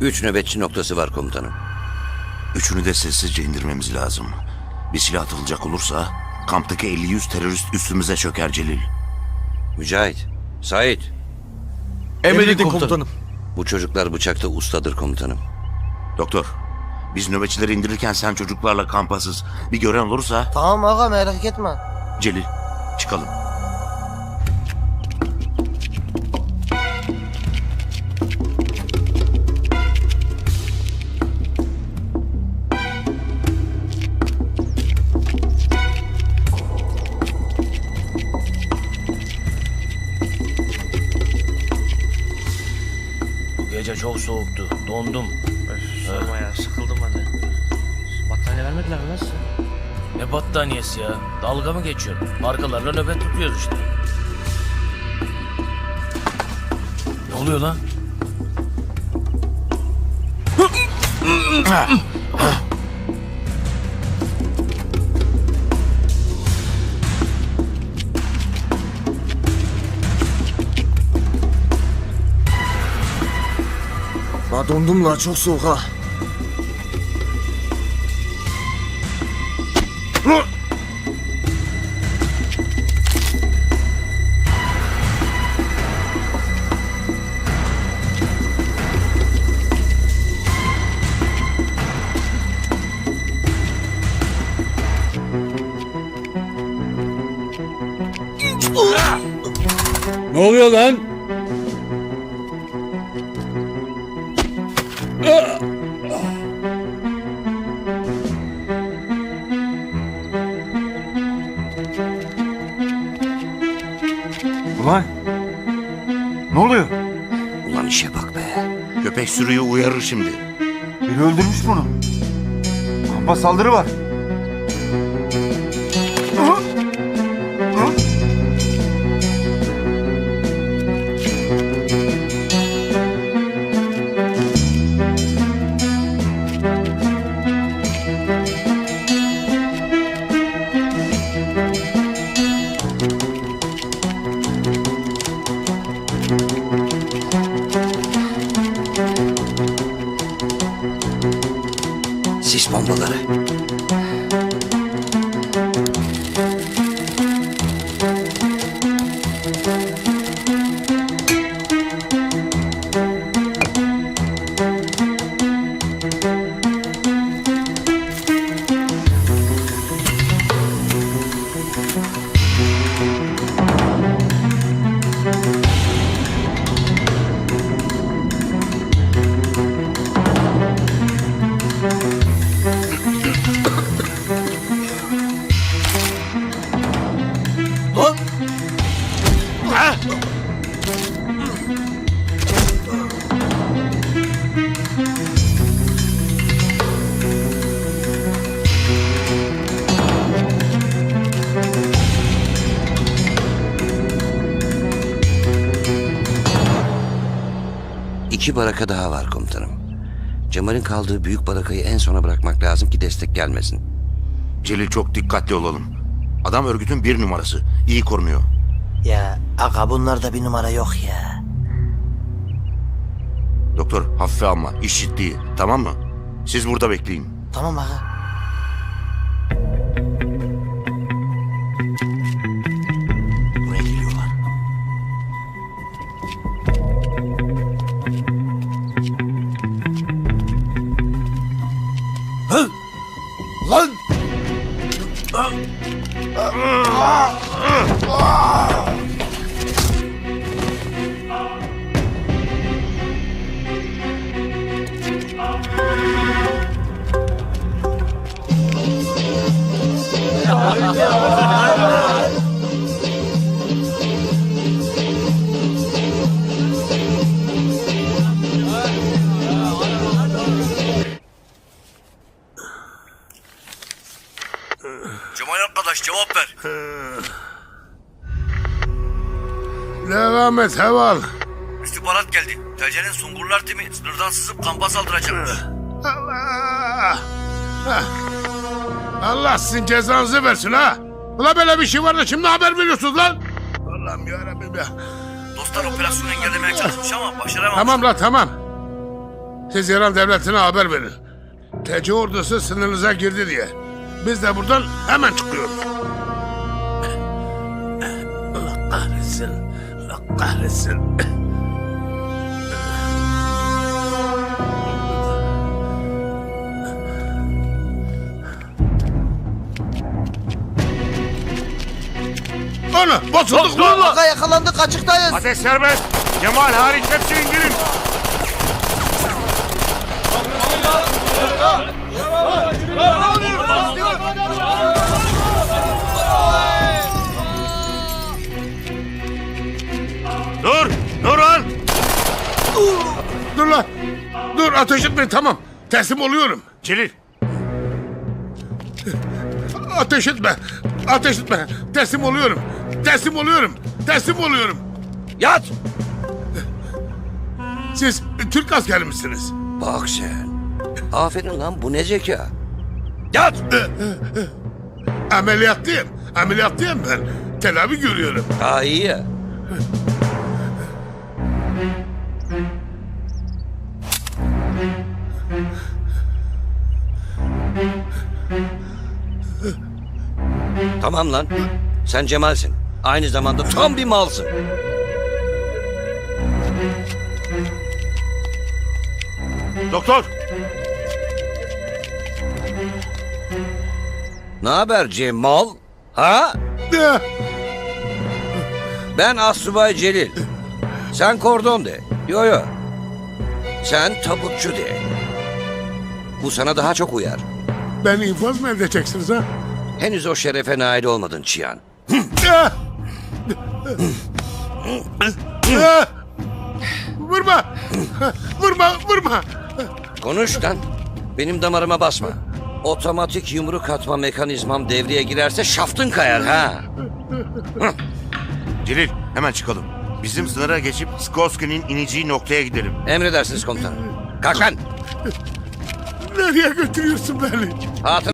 Üç nöbetçi noktası var komutanım. Üçünü de sessizce indirmemiz lazım. Bir silah atılacak olursa kamptaki 50-100 terörist üstümüze çöker Celil. Mücahit, Sait. Emredin komutanım. Bu çocuklar bıçakta ustadır komutanım. Doktor, biz nöbetçileri indirirken sen çocuklarla kampasız bir gören olursa Tamam aga merak etme. Celil çıkalım. Gece çok soğuktu. Dondum. Sorma ya sıkıldım ben de. Battaniye vermediler mi size? Ne battaniyesi ya? Dalga mı geçiyorsun? Markalarla nöbet tutuyoruz işte. Ne oluyor lan? La dondum la çok soğuk ha. Ne oluyor lan? Ulan ne oluyor? Ulan işe bak be. Köpek sürüyü uyarır şimdi. Biri öldürmüş bunu. Kampa saldırı var. Sis İki baraka daha var komutanım. Cemal'in kaldığı büyük barakayı en sona bırakmak lazım ki destek gelmesin. Celil çok dikkatli olalım. Adam örgütün bir numarası. İyi korunuyor. Ya aga bunlarda bir numara yok ya. Doktor hafife alma. İş ciddi. Tamam mı? Siz burada bekleyin. Tamam aga. Cemal arkadaş cevap ver. Devam et Heval. İstihbarat geldi. TC'nin Sungurlar timi sınırdan sızıp kampa saldıracakmış. Allah! Hah. Allah sizin cezanızı versin ha. Ulan böyle bir şey var da şimdi haber veriyorsunuz lan. Allah'ım yarabbim ya. Dostlar operasyonu engellemeye çalışmış ama başaramamış. Tamam la tamam. Siz İran devletine haber verin. TC ordusu sınırınıza girdi diye. Biz de buradan hemen çıkıyoruz. Allah kahretsin. Allah kahretsin. Ana basıldık lan. Aga yakalandık açıktayız. Ateş serbest. Cemal hariç hepsi indirin. Dur! Dur lan! Dur lan. Dur ateş etmeyin tamam. Teslim oluyorum. Celil. Ateş etme. Ateş etme. Teslim oluyorum. Teslim oluyorum. Teslim oluyorum. Yat! Siz Türk askeri misiniz? Bak sen. Aferin lan bu ne zeka. Yat! Ameliyatlıyım. Ameliyatlıyım ben. Tedavi görüyorum. Daha iyi ya. Tamam lan. Sen Cemal'sin. Aynı zamanda tam bir malsın. Doktor. Ne haber Cemal? Ha? Ben Assubay Celil. Sen kordon de. Yo yo. Sen tabutçu de. Bu sana daha çok uyar. Beni infaz mı edeceksiniz ha? Henüz o şerefe nail olmadın Çiyan. Vurma! Vurma, vurma! Konuş lan. Benim damarıma basma. Otomatik yumruk atma mekanizmam devreye girerse şaftın kayar ha. Celil hemen çıkalım. Bizim sınıra geçip Skorsky'nin ineceği noktaya gidelim. Emredersiniz komutanım. Kalk lan. Nereye götürüyorsun beni? Hatır